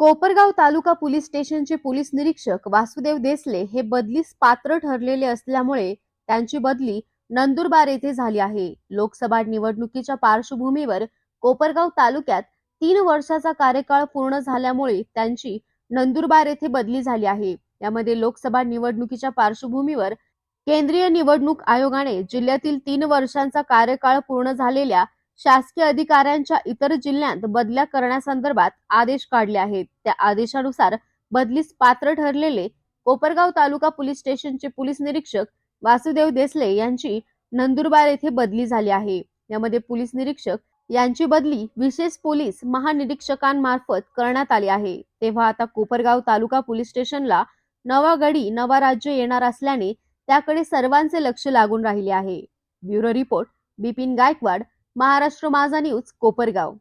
कोपरगाव तालुका police स्टेशनचे police निरीक्षक वासुदेव देसले हे बदलीस पात्र ठरलेले असल्यामुळे त्यांची बदली नंदुरबार येथे झाली आहे. लोकसभा निवडणुकीच्या पार्श्वभूमीवर कोपरगाव तालुक्यात तीन वर्षाचा कार्यकाळ पूर्ण झाल्यामुळे त्यांची नंदुरबार येथे बदली झाली आहे. यामध्ये लोकसभा निवडणुकीच्या पार्श्वभूमीवर केंद्रीय निवडणूक आयोगाने जिल्ह्यातील तीन वर्षांचा कार्यकाळ पूर्ण झालेल्या शासकीय अधिकाऱ्यांच्या इतर जिल्ह्यात बदल्या करण्यासंदर्भात आदेश काढले आहेत. त्या आदेशानुसार बदलीस पात्र ठरलेले कोपरगाव तालुका पोलीस स्टेशनचे पोलीस निरीक्षक वासुदेव देसले यांची नंदुरबार येथे बदली झाली आहे. यामध्ये पोलीस निरीक्षक यांची बदली विशेष पोलीस महानिरीक्षकांमार्फत करण्यात आली आहे. तेव्हा आता कोपरगाव तालुका पोलीस स्टेशनला नवा गडी नवा राज्य येणार असल्याने त्याकडे सर्वांचे लक्ष लागून राहिले आहे. Bureau report Bipin Gaikwad Maharashtra Majha news Kopargaon.